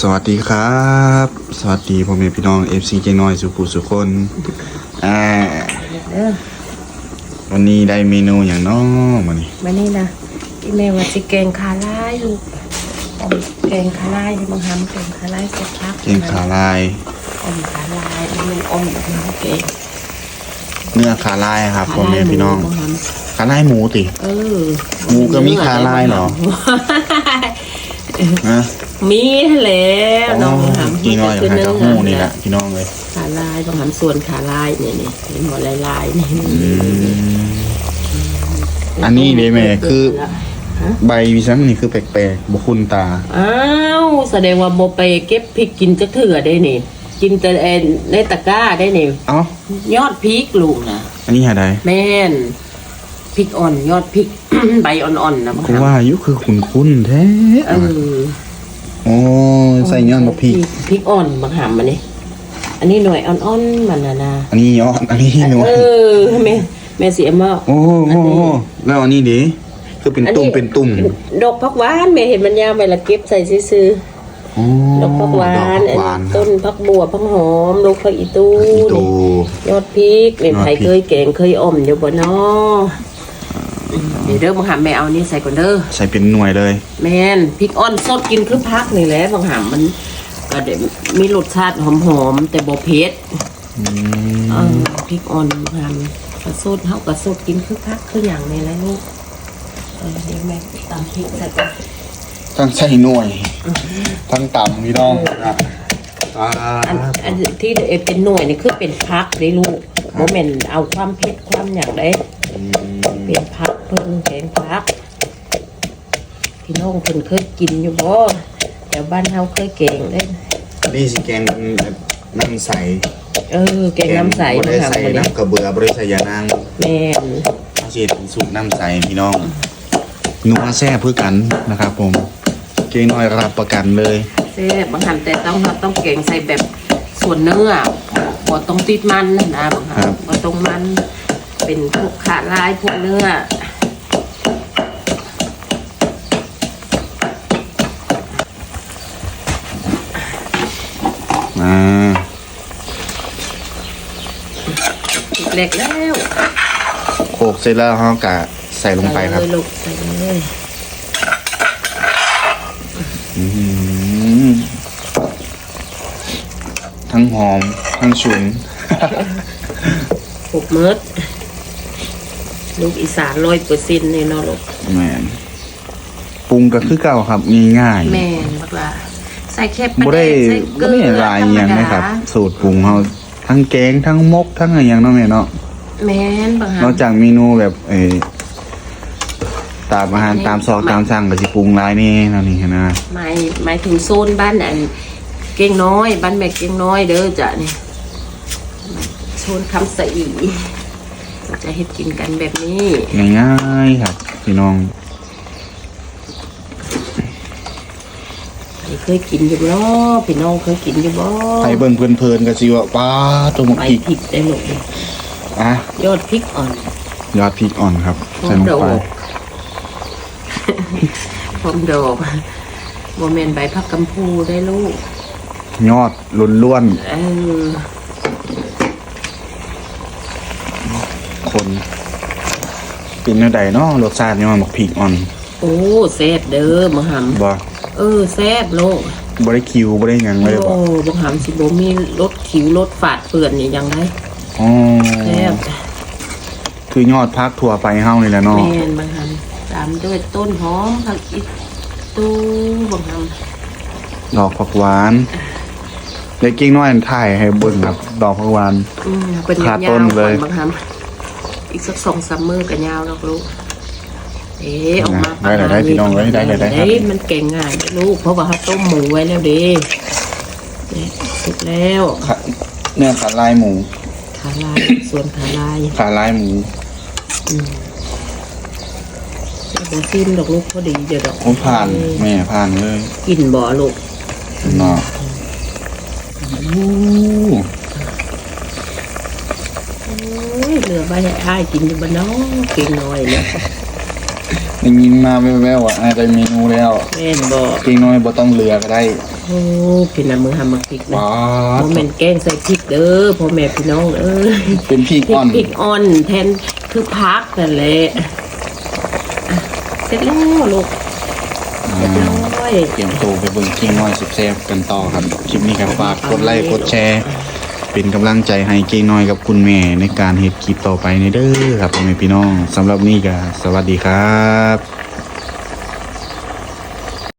สวัสดีครับ สวัสดีพ่อแม่พี่น้องเอฟซีเจน้อยสุขุสุคนอ่าเด้อวันนี้ได้เมนูอย่างน้อมานี่มานี่นะอีแม่ว่าสิแกงคาร่ายลูกอมแกงคาร่ายที่มึงทำแกงคาร่ายเสร็จพักเกงขาลายอมคาร่ายนี่มันอมแบบนี้แกงเนื้อขาลายครับพ่อแม่พี่น้องมึทขาลายหมูติำเออหมูก็มีคาร่ายเหรอนะ มีแล้วน้องทำพี่น้อยอยากให้เจ้าหูนี่แหละพี่น้องเลยคาร่ายต้องทำส่วนคาร่ายเนี่ยนี่เห็นหมดลายลายๆนี่อืมอันนี้เด้แม่คือใบวิซังนี่คือแปลกๆบุคุณตา อ้าวแสดงว่าโบไปเก็บพริกกินจะเถื่อได้นี่กินแต่เอ็นในตะกร้าได้นี่เอ้ายอดพริกลูกนะอันนี้หาได้แม่นพริกอ่อนยอดพริกใบอ่อนๆนะมั้งกูว่าอายุคือคุณคุณแท้เออ โอ้ยใส่ยอดมะพริกพริกอ่อนบางหามมันนี่อันนี้หน่วยอ่อนๆมันนะนะอันนี้ยอดอันนี้หนวเอดอแม่แม่เสียมาโอ้โหโอ้โหแล้วอันนี้ดิคือเป็นตุ่มเป็นตุ่มดอกพักหวานแม่เห็นมันยาวไปละเก็บใส่ซื้อโอ้ๆดอกพักหวานดอกผักหวานต้นพักบัวพักหอมลูกพักอีตูอีตูยอดพริกเป็นไผยอดพริกเคยแกงเคยอ่อมอยู่บ่เนาะ เดี๋ยวเด้อบางหามแม่เอานี่ใส่ก่อนเด้อใส่เป็นหน่วยเลยแมนพริกอ่อนสดกินคือพักนี่แหละบางหามมันก็เดี๋ยวมีรสชาติหอมๆแต่บ่เผ็ดอืมเออพริกอ่อนบางหามก็สดเฮาก็สดกินคือพักคืออย่างนี่แหละลูกเออเดี๋ยวแม่ตำพริกใส่ก่อนทั้งใส่หน่วย ทั้งต่ำพี่น้องอะอ่าอันอันที่เอเป็นหน่วยนี่คือเป็นพักเลยลูกบ่แม่นเอาความเผ็ดความอย่างใด อืมเป็นพักเพิ่นแกงพัก พี่น้องเพิ่นเคยกินอยู่บ่แถวบ้านเฮาเคยแกงเด้ นี่สิแกงน้ำใส เออ แกงน้ำใสบ่ได้นะคะใส่คนนี้น้ำกระเบือบ่ได้ใส่ยานางแม่นเอาสิเป็นสูตรน้ำใสพี่น้องนัวแซ่บเพื่อกันนะครับ ผม เก่งน้อยรับประกันเลยแซ่บบางหันแต่ต้องต้องแกงใส่แบบส่วนเนื้อบ่ต้องติดมันนะบางหัครันบบ่ต้องมัน เป็นพวกขาลายพวกเนื้ออ่าพริกเล็กแล้วโขลกเสร็จแล้วเรากะใส่ลงไปครับใส่เลยลูกใส่เลยอืมทั้งหอม ทั้งฉุนปลูกเมิด ลูกอีสานร้อยเปอร์เซ็นต์นี่เนาะลูกแมนปรุงก็คือเก่าครับง่ายแม่นบักละใส่แค่ๆบ่ได้ใส่เกบ่ลืได้อหลายอย่างนะครับธรรมดาสูตรปรุงเขาทั้งแกงทั้งมกทั้งอะไรอย่างเนาะแม่เนาะ แม่นบางหันอกจากเมนูแบบเออตามอาหารตามซอกตามสั่งก็สิปรุงหลายนี่นั่นนี่นะหมายหมายถึงโซนบ้านอันเก่งน้อย บ้านแม่เก่งน้อยเด้อจ้ะนี่โซนคำสะอี จะเฮ็ดกินกันแบบนี้ ง่ายๆครับพี่น้องใครเคยกินอยู่บ่พี่น้องเคยกินอยู่บ่ไปเบิ่งเพลินๆก็สิว่าป้าตัวหมกใบพริกพริกได้ลูกอะยอดพริกอ่อนยอดพริกอ่อนครับหอใส่มลงดอไปกหอมดอกบ่แม่นใบผักกำพูได้ลูกยอดล้วนเออ คนเป็นแนวใดเนาะรสชาตินี่มันหมกพริกอ่อน โอ้แซ่บเด้อมะหำบ่เออแซ่บโลกบ่ได้คิวบ่ได้หยังเลยบ่โอ้บางหามสิบมีรถขิวรถฝาดเปื่อนนี่ยังได้อ๋อแซ่บคือยอดพักทั่วไปเฮานี่แหละเนาะแม่นบางหามตามด้วยต้นหอมผักอีตูบางหามดอกผักหวานเด็กกิ้งน้อยถ่ายให้เบิ่งครับดอกผักหวานอืมเป็นขาดยาต้วนๆเลก่อยนบางหาม อีกสักสองสามมือกันยาวแล้วลูกเอ๊ะออกมาได้ได้ได้พี่น้องไว้ได้ได้ได้ครับเอ้ยมันเก่งง่ายลูกเพราะว่าเขาต้มหมูไว้แล้วเด้เนี่ยสุกแล้วขาเนื้อขาลายหมูขาลายส่วนขาลายขาลายหมูบ่ซิมดอกลูกพอดีเดี๋ยวดอกผมผ่านแม่ผ่านเลย กินบ่ลูกเนาะอู้ โอ้ ยเหลือใบให้อ้ายกินอยู่บ้านน้องเก่งน้อยเนี่ยได้ยินมาแว่วๆว่าอ่าได้เมนูแล้วแม่นบ่กิ้งน้อยบ่ต้องเรือก็ได้โอ้พี่น้ำมือหามาพริกนะว้าโมเมนแกงใส่พริกเด้อพ่อแม่พี่น้องเอ้ยเป็นพริกพริอ่กอนพริกอ่อนแทนคือพักนั่นแหละอะเสร็จแล้วลูกเรียบร้อย เตรียมตัวไปเบิ่งเก่งน้อยสุดแซ่บกันต่อครับคลิปนี้ครับฝากกดไลค์กดแชร์ เป็นกำลังใจให้เก่งน้อยกับคุณแม่ในการเฮ็ดคลิปต่อไปในเด้อครับพ่อแม่พี่น้องสำหรับนี้ก็สวัสดีครับ